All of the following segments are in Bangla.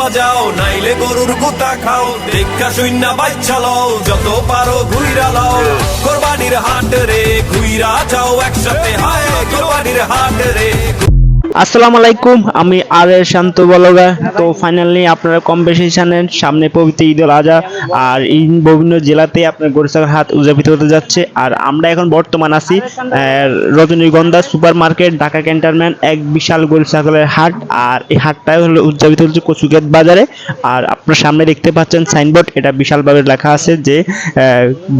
বাজাও নাইলে গরুর গুতা খাও দেখা শূন্য বাচ্চা লও, যত পারো ঘুইরা লও। কোরবানির হাট রে, ঘুইরা যাও একসাথে, হায়, কোরবানির হাট রে আসসালামু আলাইকুম, আমি আর এ শান্ত বলগা। তো ফাইনালি আপনারা কম বেশি জানেন, সামনে পবিত্র ঈদ উল আজহা, আর এই বিভিন্ন জেলাতে আপনার গরুচাকার হাত উদযাপিত হতে যাচ্ছে। আর আমরা এখন বর্তমান আছি রজনীগন্ধা সুপার মার্কেট ঢাকা ক্যান্টনমেন্ট, এক বিশাল গরু ছাগলের হাট। আর এই হাটটাই হলো উদযাপিত হচ্ছে কচুগেট বাজারে। আর আপনার সামনে দেখতে পাচ্ছেন সাইনবোর্ড এটা বিশালভাবে লেখা আছে যে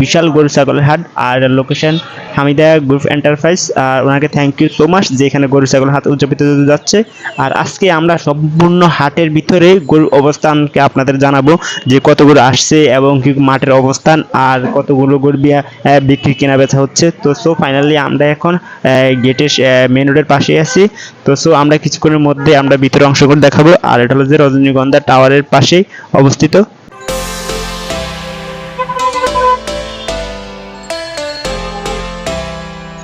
বিশাল গরু ছাগলের হাট। আর লোকেশন হামিদা গ্রুপ এন্টারপ্রাইজ আর ওনাকে থ্যাংক ইউ সো মাচ যে এখানে গরু ছাগল হাট উদযাপিত হতে যাচ্ছে, আর আজকে আমরা সম্পূর্ণ হাটের ভিতরে গরুর অবস্থানকে আপনাদের জানাব, যে কত গরু আসছে এবং কি মাঠের অবস্থান, আর কতগুলো গরু বিক্রি কেনা বেচা হচ্ছে। তো সো ফাইনালি আমরা এখন গেটের মেন রোডের পাশে আছি। তো সো আমরা কিছুক্ষণের মধ্যে আমরা ভিতরে অংশগ্রহণ দেখাবো। আর এটা হলো যে রজনীগন্ধা টাওয়ারের পাশেই অবস্থিত।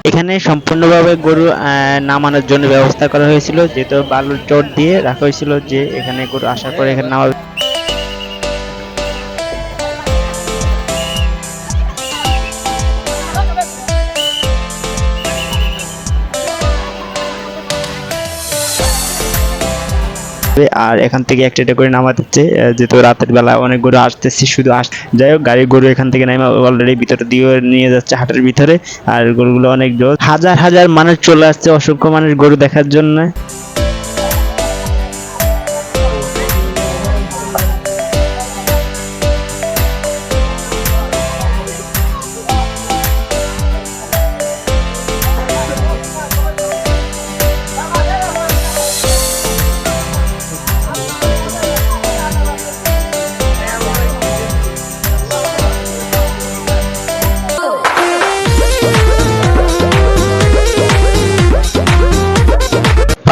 এখানে সম্পূর্ণভাবে গরু নামানোর জন্য ব্যবস্থা করা হয়েছিল। যেহেতু বালুর চট দিয়ে রাখা হয়েছিল যে এখানে গরু আসার পরে এখানে নামাবে। আর এখান থেকে একটা একটা করে নামা দিচ্ছে। যেহেতু রাতের বেলা অনেক গরু আসতেছে, শুধু আস যাই হোক, গাড়ির গরু এখান থেকে নামা অলরেডি ভিতরে দিয়ে নিয়ে যাচ্ছে হাটের ভিতরে। আর গরুগুলো অনেক জোর। হাজার হাজার মানুষ চলে আসছে অসংখ্য মানুষ গরু দেখার জন্য।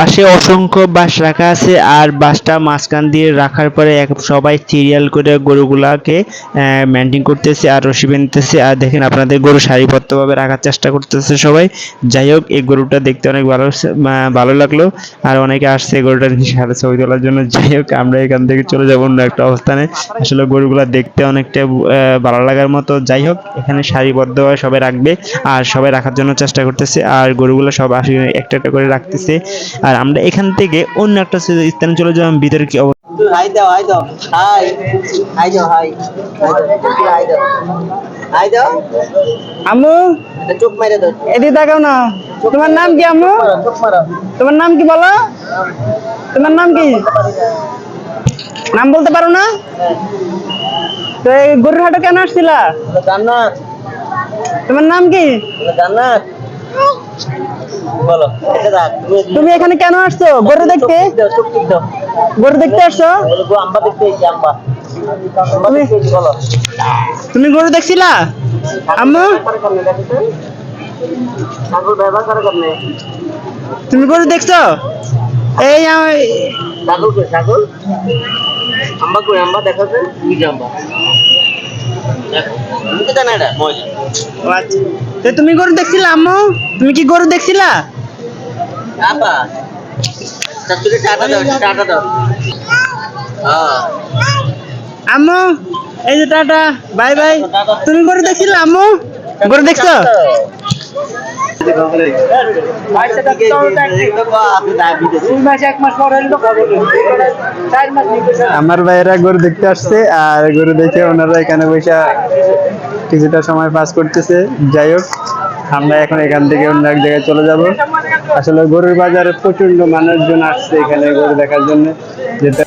পাশে অসংখ্য বাঁশ রাখা আছে আর বাঁশটা মাঝখান দিয়ে রাখার পরে এক- সবাই সিরিয়াল করে গরুগুলাকে মেনটেন করতেছে আর রশি বেঁধতেছে। আর দেখেন আপনাদের গরু সারিবদ্ধভাবে রাখার চেষ্টা করতেছে সবাই। যাই হোক, এই গরুটা দেখতে অনেক ভালো ভালো লাগল। আর অনেকে আসছে গরুটা সাথে ছবি তোলার জন্য। যাই হোক, আমরা এখান থেকে চলে যাব অন্য একটা অবস্থানে। আসলে গরুগুলা দেখতে অনেকটা ভালো লাগার মতো। যাই হোক, এখানে সারিবদ্ধভাবে সবাই রাখবে। আর সবাই রাখার জন্য চেষ্টা করতেছে। আর গরুগুলো সব আসে একটা একটা করে রাখতেছে। আর আমরা এখান থেকে অন্য একটা স্থানে চলে যাব। ভিতরে কি অবস্থা? হাই দাও হাই দাও। হাই। হাই দাও হাই। হাই দাও। হাই দাও। আম্মু? চোখ মেরে দাও। এদিকে তাকাও না। তোমার নাম কি আম্মু? মারো তোমার নাম কি বলো? তোমার নাম কি? নাম বলতে পারো না? তো এই গরুর হাটে কেন আসছিলা? জান্নাত। তোমার নাম কি? জান্নাত। বলো তুমি এখানে কেন আসছো? গরু দেখতে? গরু দেখতে আসছো? আম্বা দেখতে আম্বা আম্বা তুমি- গরু দেখছিলা? আম্মু তুমি গরু দেখছ? এই ঠাকুর কে ঠাকুর আম্বা কই আম্বা দেখাছে কি আম্বা দেখো তুমি তো জানা এটা। মজা আচ্ছা। তো তুমি গরু দেখছিলা আম্মু? তুমি কি গরু দেখছিলা? আব্বা তুমি টাটা দাও টাটা দাও। হ্যাঁ। আম্মু এই যে টাটা বাই বাই। তুমি গরু দেখছিলা আম্মু? গরু দেখছ? আমার ভাইয়েরা গরু দেখতে আসছে, আর গরু দেখে ওনারা এখানে বসে কিছুটা সময় পাস করতেছে। যাই হোক, আমরা এখন এখান থেকে অন্য এক জায়গায় চলে যাব। আসলে গরুর বাজারে প্রচণ্ড মানুষজন আসছে এখানে গরু দেখার জন্য। যেটা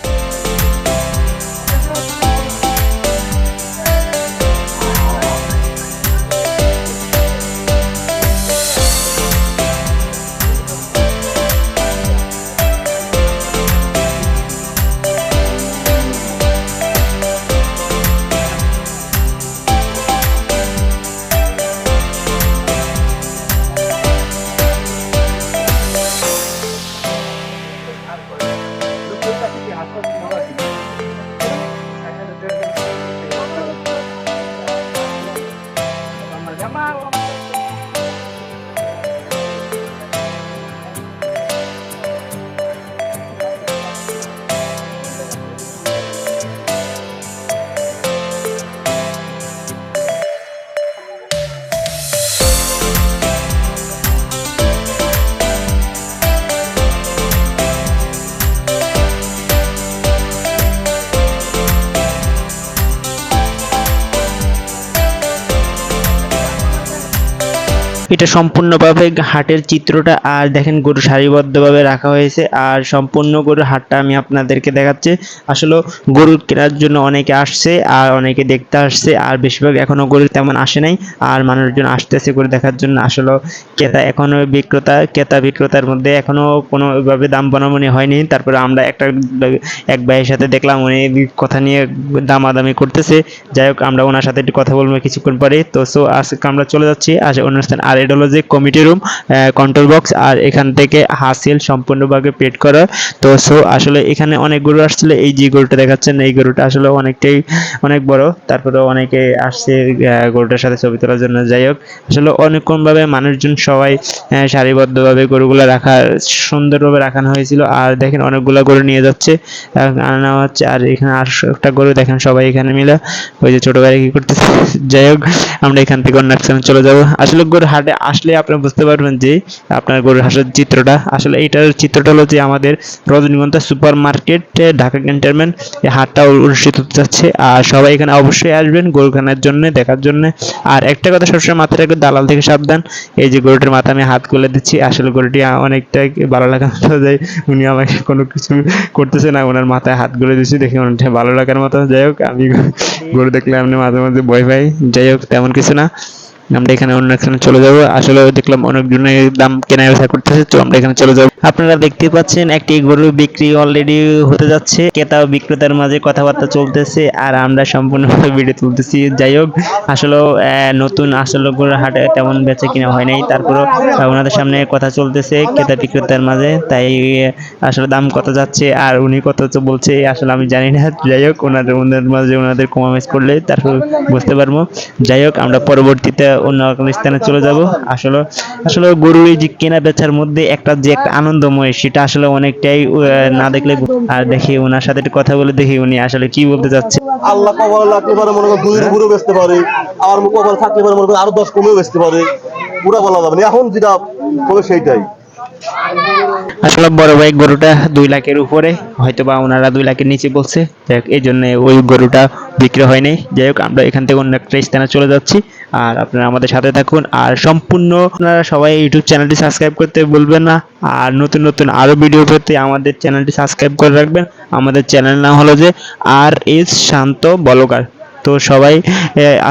এটা সম্পূর্ণভাবে হাটের চিত্রটা, আর দেখেন গরু সারিবদ্ধভাবে রাখা হয়েছে, আর সম্পূর্ণ গরুর হাটটা আমি আপনাদেরকে দেখাচ্ছি। আসলে গরু কেনার জন্য অনেকে আসছে, আর অনেকে দেখতে আসছে, আর বেশিরভাগ এখনও গরু তেমন আসে নাই, আর মানুষজন আসতেছে গরু দেখার জন্য। আসলে ক্রেতা এখনও বিক্রেতা, ক্রেতা বিক্রেতার মধ্যে এখনও কোনো ওইভাবে দাম বনাবনি হয়নি। তারপরে আমরা একটা এক ভাইয়ের সাথে দেখলাম, উনি কথা নিয়ে দামাদামি করতেছে। যাই হোক, আমরা ওনার সাথে একটু কথা বলব কিছুক্ষণ পরে। তো সো আজকে আমরা চলে যাচ্ছি, আজ অনুষ্ঠান আর এটা হলো যে কমিটি রুম কন্ট্রোল বক্স আর এখান থেকে হাসিল সম্পূর্ণভাবে পেড করা তো সো আসলে এখানে অনেক গরু আসছিল, এই যে গরুটা দেখাচ্ছেন, এই গরুটা আসলে অনেকটাই, অনেক বড়। তারপরে অনেকে আসছে গরুটার সাথে ছবি তোলার জন্য। যাই হোক, আসলে অনেকক্ষণভাবে মানুষজন সবাই সারিবদ্ধভাবে গরুগুলো রাখা, সুন্দরভাবে রাখানো হয়েছিল। আর দেখেন অনেকগুলো গরু নিয়ে যাচ্ছে। আনা হচ্ছে, আর এখানে আর একটা গরু দেখেন সবাই এখানে মিলে। ওই যে ছোট ভাই কি করতেছে? যাই হোক, আমরা এখান থেকে অন্য চলে যাব। আসলে গরুর হাটে আসলে আপনি বুঝতে পারবেন যে আপনার গরুর হাটের চিত্রটা। আসলে এইটার চিত্রটা হলো যে আমাদের রজনীগন্ধা সুপার মার্কেট ঢাকা ক্যান্টনমেন্ট এই হাটটা অনুষ্ঠিত হতে যাচ্ছে। আর সবাই এখানে অবশ্যই আসবেন গরু কেনার জন্য, দেখার জন্য। আর একটা কথা সবসময় মাথায় রাখবেন, দালাল থেকে সাবধান। এই যে গরুটার মাথা আমি হাত খুলে দিচ্ছি, আসলে গরুটি অনেকটাই ভালো লাগার মতো যায়। উনি আমাকে কোনো কিছু করতেছে না, ওনার মাথায় হাত গুলে দিচ্ছি, দেখে অনেকটা ভালো লাগার মতো। যাই হোক, আমি গরু দেখলে আপনি মাঝে মাঝে ভয় পাই। যাই হোক, তেমন কিছু না। আমরা এখানে অন্য এখানে চলে যাব। আসলে দেখলাম অনেকজনের দাম কেনা বেচা করতেছে, তো আমরা এখানে চলে যাব। আপনারা দেখতে পাচ্ছেন একটি গরু বিক্রি অলরেডি হতে যাচ্ছে। ক্রেতা ও বিক্রেতার মাঝে কথাবার্তা চলতেছে আর আমরা সম্পূর্ণভাবে ভিডিও তুলতেছি। যাই হোক, আসলে নতুন আসলে গরুর হাটে তেমন বেচা কিনা হয় নাই। তারপরও ওনাদের সামনে কথা চলতেছে ক্রেতা বিক্রেতার মাঝে। তাই আসলে দাম কত যাচ্ছে আর উনি কত তো বলছে, আসলে আমি জানি না। যাই হোক, ওনাদের ওনাদের মাঝে ওনাদের কমামেজ করলে তারপর বুঝতে পারব। যাই হোক, আমরা পরবর্তীতে অন্য স্থানে চলে যাব। আসলে আসলে গরু এই যে কেনা বেচার মধ্যে একটা যে একটা আনন্দময় সেটা আসলে অনেকটাই না দেখলে আর দেখি ওনার সাথে একটু কথা বলে দেখি উনি আসলে কি বলতে চাচ্ছে। আল্লাহ কবর লাগতে পারে মনে করো উপরেও বেচতে পারে কবর থাকতে পারে মনে করো আরও দশ কমেও বেচতে পারে। পুরা বলা যাবে না। এখন যেটা সেইটাই। আসলে বড় ভাই গরুটা দুই লাখের উপরে হয়তো বা ওনারা দুই লাখের নিচে বলছে। যাই হোক, এই জন্য ওই গরুটা বিক্রি হয়নি। যাই হোক আমরা এখান থেকে অন্য একটা স্থানে চলে যাচ্ছি। আর আপনারা আমাদের সাথে থাকুন। আর সম্পূর্ণ আপনারা সবাই ইউটিউব চ্যানেলটি সাবস্ক্রাইব করতে বলবেন না। আর নতুন নতুন আরও ভিডিও পেতে আমাদের চ্যানেলটি সাবস্ক্রাইব করে রাখবেন। আমাদের চ্যানেল নাম হলো যে আর এস শান্ত বলকার তো সবাই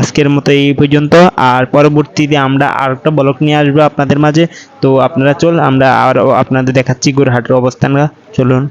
আজকের মতো এই পর্যন্ত। আর পরবর্তীতে আমরা আর একটা ব্লগ নিয়ে আসব আপনাদের মাঝে। তো আপনারা চল, আমরা আর আপনাদের দেখাচ্ছি গোরহাটের অবস্থান চলুন।